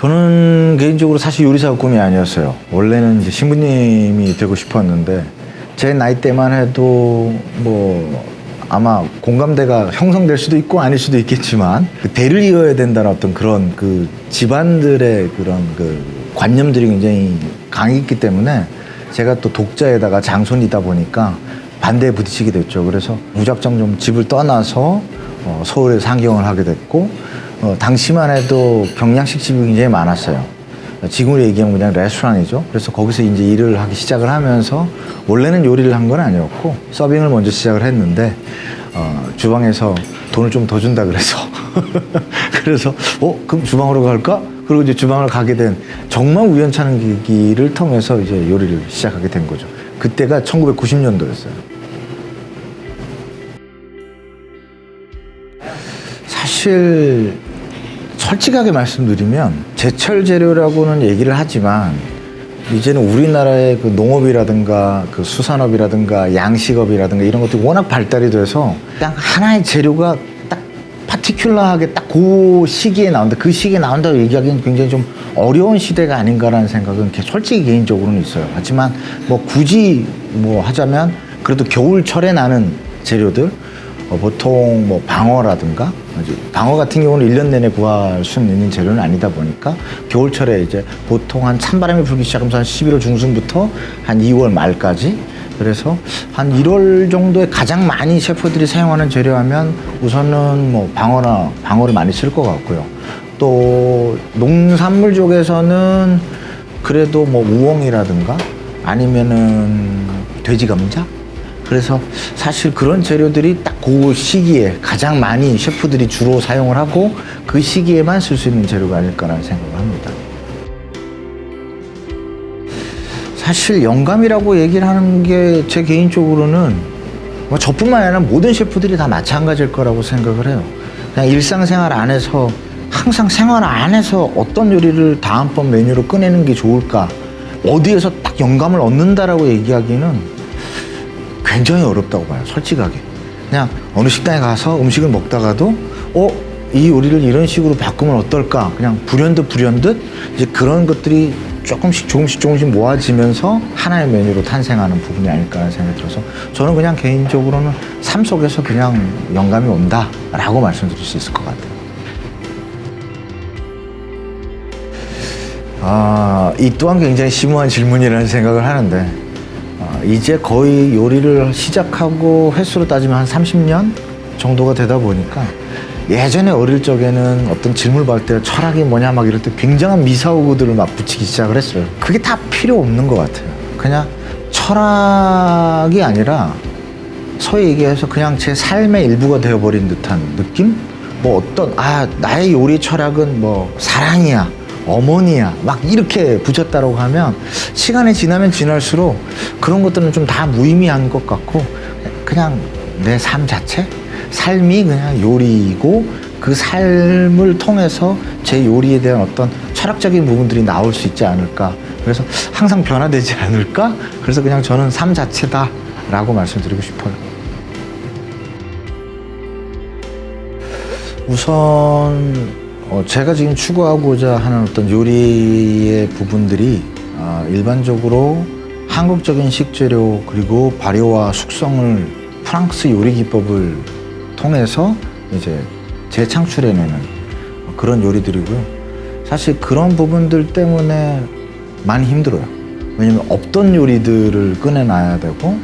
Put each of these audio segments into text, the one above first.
저는 개인적으로 사실 요리사가 꿈이 아니었어요. 원래는 이제 신부님이 되고 싶었는데 제 나이 때만 해도 뭐 아마 공감대가 형성될 수도 있고 아닐 수도 있겠지만 그 대를 이어야 된다는 어떤 그런 그 집안들의 그런 그 관념들이 굉장히 강했기 때문에 제가 또 독자에다가 장손이다 보니까 반대에 부딪히게 됐죠. 그래서 무작정 좀 집을 떠나서 어, 서울에 상경을 하게 됐고 어, 당시만 해도 경양식 집이 굉장히 많았어요. 지금으로 얘기하면 그냥 레스토랑이죠. 그래서 거기서 이제 일을 하기 시작을 하면서 원래는 요리를 한 건 아니었고 서빙을 먼저 시작을 했는데 어, 주방에서 돈을 좀 더 준다 그래서 그래서 어 그럼 주방으로 갈까? 그리고 이제 주방을 가게 된 정말 우연찮은 계기를 통해서 이제 요리를 시작하게 된 거죠. 그때가 1990년도였어요. 사실 솔직하게 말씀드리면 제철 재료라고는 얘기를 하지만 이제는 우리나라의 그 농업이라든가 그 수산업이라든가 양식업이라든가 이런 것들이 워낙 발달이 돼서 그냥 하나의 재료가 딱 파티큘러하게 딱 그 시기에 나온다. 그 시기에 나온다고 얘기하기는 굉장히 좀 어려운 시대가 아닌가라는 생각은 개- 솔직히 개인적으로는 있어요. 하지만 뭐 굳이 뭐 하자면 그래도 겨울철에 나는 재료들 어, 보통 뭐 방어라든가 방어 같은 경우는 일 년 내내 구할 수 있는 재료는 아니다 보니까 겨울철에 이제 보통 한 찬바람이 불기 시작하면서 한 11월 중순부터 한 2월 말까지 그래서 한 1월 정도에 가장 많이 셰프들이 사용하는 재료하면 우선은 뭐 방어나 방어를 많이 쓸 것 같고요. 또 농산물 쪽에서는 그래도 뭐 우엉이라든가 아니면은 돼지 감자 그래서 사실 그런 재료들이 딱 그 시기에 가장 많이 셰프들이 주로 사용을 하고 그 시기에만 쓸 수 있는 재료가 아닐까라는 생각을 합니다. 사실 영감이라고 얘기를 하는 게 제 개인적으로는 뭐 저뿐만 아니라 모든 셰프들이 다 마찬가지일 거라고 생각을 해요. 그냥 일상생활 안에서 항상 생활 안에서 어떤 요리를 다음번 메뉴로 꺼내는 게 좋을까 어디에서 딱 영감을 얻는다라고 얘기하기는 굉장히 어렵다고 봐요, 솔직하게. 그냥 어느 식당에 가서 음식을 먹다가도, 어, 이 요리를 이런 식으로 바꾸면 어떨까? 그냥 불현듯 불현듯 이제 그런 것들이 조금씩 조금씩 조금씩 모아지면서 하나의 메뉴로 탄생하는 부분이 아닐까 하는 생각이 들어서 저는 그냥 개인적으로는 삶 속에서 그냥 영감이 온다라고 말씀드릴 수 있을 것 같아요. 아, 이 또한 굉장히 심오한 질문이라는 생각을 하는데, 아, 이제 거의 요리를 시작하고 횟수로 따지면 한 30년 정도가 되다 보니까 예전에 어릴 적에는 어떤 질문을 받을 때 철학이 뭐냐 막 이럴 때 굉장한 미사오구들을 막 붙이기 시작을 했어요. 그게 다 필요 없는 것 같아요. 그냥 철학이 아니라 소위 얘기해서 그냥 제 삶의 일부가 되어버린 듯한 느낌? 뭐 어떤, 아, 나의 요리 철학은 뭐 사랑이야, 어머니야, 막 이렇게 붙였다고 하면 시간이 지나면 지날수록 그런 것들은 좀 다 무의미한 것 같고 그냥 내 삶 자체? 삶이 그냥 요리이고 그 삶을 통해서 제 요리에 대한 어떤 철학적인 부분들이 나올 수 있지 않을까. 그래서 항상 변화되지 않을까? 그래서 그냥 저는 삶 자체다라고 말씀드리고 싶어요. 우선 어, 제가 지금 추구하고자 하는 어떤 요리의 부분들이 아, 일반적으로 한국적인 식재료 그리고 발효와 숙성을 프랑스 요리 기법을 통해서 이제 재창출해내는 그런 요리들이고요. 사실 그런 부분들 때문에 많이 힘들어요. 왜냐면 없던 요리들을 꺼내놔야 되고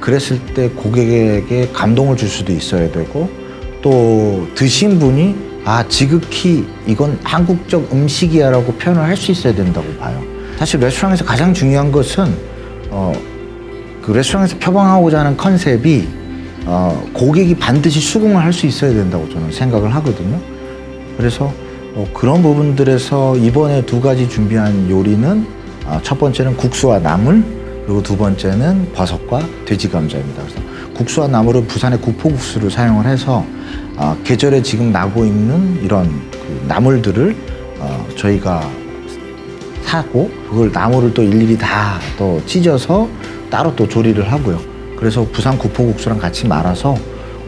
그랬을 때 고객에게 감동을 줄 수도 있어야 되고 또 드신 분이 아 지극히 이건 한국적 음식이야라고 표현을 할 수 있어야 된다고 봐요. 사실 레스토랑에서 가장 중요한 것은 어, 그 레스토랑에서 표방하고자 하는 컨셉이 어, 고객이 반드시 수긍을 할 수 있어야 된다고 저는 생각을 하거든요. 그래서 어, 그런 부분들에서 이번에 두 가지 준비한 요리는 어, 첫 번째는 국수와 나물 그리고 두 번째는 버섯과 돼지 감자입니다. 그래서 국수와 나물은 부산의 구포국수를 사용을 해서 어, 계절에 지금 나고 있는 이런 그 나물들을 어, 저희가 사고 그걸 나물을 또 일일이 다 또 찢어서 따로 또 조리를 하고요. 그래서 부산 구포국수랑 같이 말아서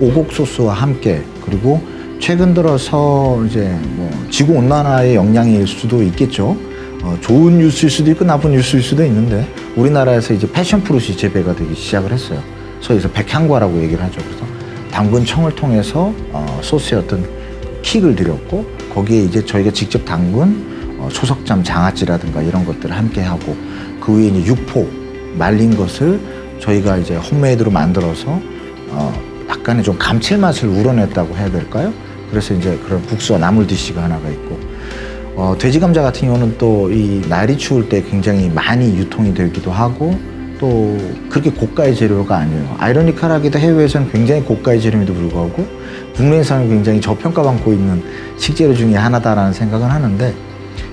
오곡 소스와 함께 그리고 최근 들어서 이제 뭐 지구 온난화의 영향일 수도 있겠죠. 어, 좋은 뉴스일 수도 있고 나쁜 뉴스일 수도 있는데 우리나라에서 이제 패션 프루시 재배가 되기 시작을 했어요. 소위에서 백향과라고 얘기를 하죠. 그래서 담근 청을 통해서 어, 소스에 어떤 킥을 드렸고 거기에 이제 저희가 직접 담근 어, 초석잠 장아찌라든가 이런 것들을 함께 하고 그 위에 이제 육포 말린 것을 저희가 이제 홈메이드로 만들어서 어, 약간의 좀 감칠맛을 우러냈다고 해야 될까요? 그래서 이제 그런 국수와 나물 디시가 하나가 있고 어, 돼지 감자 같은 경우는 또 이 날이 추울 때 굉장히 많이 유통이 되기도 하고 또 그렇게 고가의 재료가 아니에요. 아이러니컬하게도 해외에서는 굉장히 고가의 재료임에도 불구하고 국내에서는 굉장히 저평가받고 있는 식재료 중에 하나다라는 생각은 하는데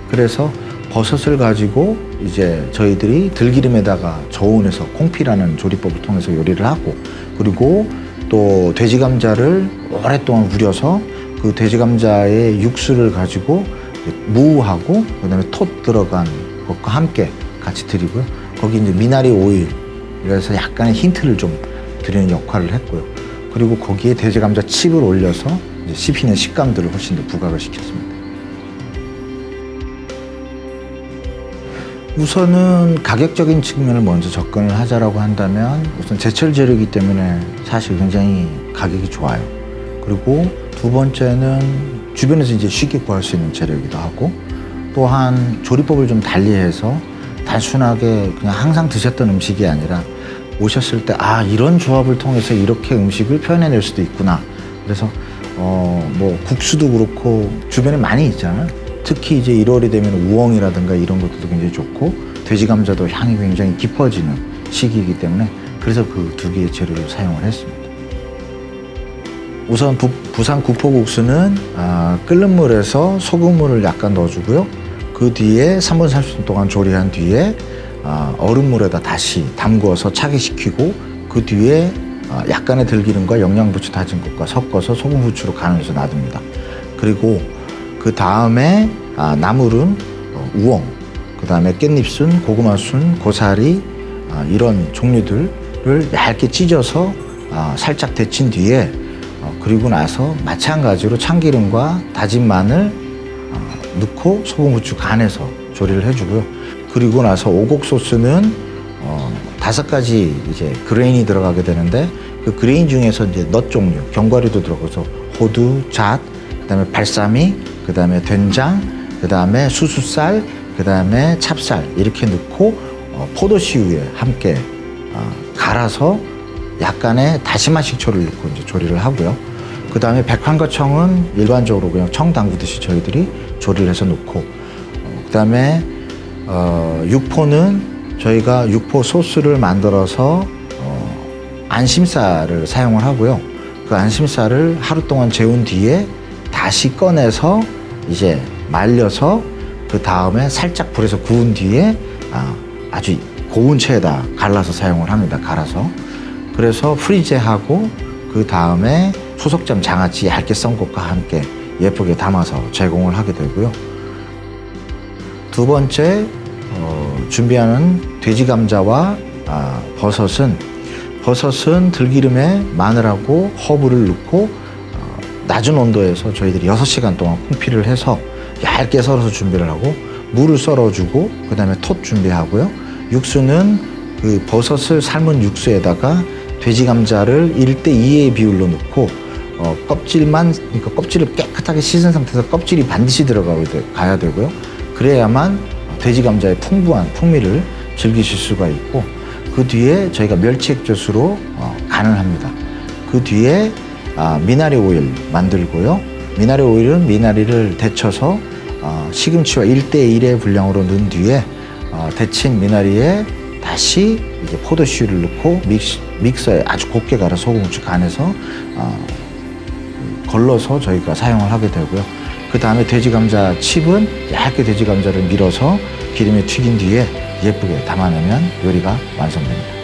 그래서 버섯을 가지고 이제 저희들이 들기름에다가 저온해서 콩피라는 조리법을 통해서 요리를 하고 그리고 또 돼지 감자를 오랫동안 우려서 그 돼지 감자의 육수를 가지고 무하고 그다음에 톳 들어간 것과 함께 같이 드리고요. 거기 이제 미나리 오일 그래서 약간의 힌트를 좀 드리는 역할을 했고요. 그리고 거기에 돼지 감자 칩을 올려서 이제 씹히는 식감들을 훨씬 더 부각을 시켰습니다. 우선은 가격적인 측면을 먼저 접근을 하자라고 한다면 우선 제철 재료이기 때문에 사실 굉장히 가격이 좋아요. 그리고 두 번째는 주변에서 이제 쉽게 구할 수 있는 재료이기도 하고 또한 조리법을 좀 달리해서 단순하게 그냥 항상 드셨던 음식이 아니라 오셨을 때 아 이런 조합을 통해서 이렇게 음식을 표현해낼 수도 있구나. 그래서 어 뭐 국수도 그렇고 주변에 많이 있잖아요. 특히 이제 1월이 되면 우엉이라든가 이런 것들도 굉장히 좋고 돼지 감자도 향이 굉장히 깊어지는 시기이기 때문에 그래서 그 두 개의 재료를 사용을 했습니다. 우선 부, 부산 국포국수는 아, 끓는 물에서 소금물을 약간 넣어주고요. 그 뒤에 3분 30분 동안 조리한 뒤에 아, 얼음물에다 다시 담궈서 차게 식히고 그 뒤에 아, 약간의 들기름과 영양부추 다진 것과 섞어서 소금 후추로 간해서 놔둡니다. 그리고 그 다음에 아, 나물은 어, 우엉, 그 다음에 깻잎순, 고구마순, 고사리 아, 이런 종류들을 얇게 찢어서 아, 살짝 데친 뒤에 어, 그리고 나서 마찬가지로 참기름과 다진 마늘 어, 넣고 소금 후추 간해서 조리를 해주고요. 그리고 나서 오곡 소스는 어, 다섯 가지 이제 그레인이 들어가게 되는데 그 그레인 중에서 이제 넛 종류, 견과류도 들어가서 호두, 잣, 그다음에 발사미, 그다음에 된장, 그다음에 수수쌀, 그다음에 찹쌀 이렇게 넣고 어, 포도씨유에 함께 어, 갈아서 약간의 다시마 식초를 넣고 이제 조리를 하고요. 그 다음에 백황과청은 일반적으로 그냥 청 담그듯이 저희들이 조리를 해서 넣고, 어, 그 다음에 어, 육포는 저희가 육포 소스를 만들어서 어, 안심쌀을 사용을 하고요. 그 안심쌀을 하루 동안 재운 뒤에 다시 꺼내서 이제 말려서 그 다음에 살짝 불에서 구운 뒤에 아, 아주 고운 체에다 갈라서 사용을 합니다. 갈아서. 그래서 프리제하고 그 다음에 소석점 장아찌 얇게 썬 것과 함께 예쁘게 담아서 제공을 하게 되고요. 두 번째 어, 준비하는 돼지 감자와 아, 버섯은 버섯은 들기름에 마늘하고 허브를 넣고 어, 낮은 온도에서 저희들이 6시간 동안 콩피를 해서 얇게 썰어서 준비를 하고 물을 썰어주고 그 다음에 톳 준비하고요. 육수는 그 버섯을 삶은 육수에다가 돼지 감자를 1대 2의 비율로 넣고 어, 껍질만 그러니까 껍질을 깨끗하게 씻은 상태에서 껍질이 반드시 들어가야 되고요. 그래야만 돼지 감자의 풍부한 풍미를 즐기실 수가 있고 그 뒤에 저희가 멸치 액젓으로 어, 간을 합니다. 그 뒤에 아, 미나리 오일 만들고요. 미나리 오일은 미나리를 데쳐서 어, 시금치와 1대1의 분량으로 넣은 뒤에 어, 데친 미나리에 다시 이제 포도씨를 넣고 믹스, 믹서에 아주 곱게 갈아 소금 후추 간해서 어, 걸러서 저희가 사용을 하게 되고요. 그 다음에 돼지 감자 칩은 얇게 돼지 감자를 밀어서 기름에 튀긴 뒤에 예쁘게 담아내면 요리가 완성됩니다.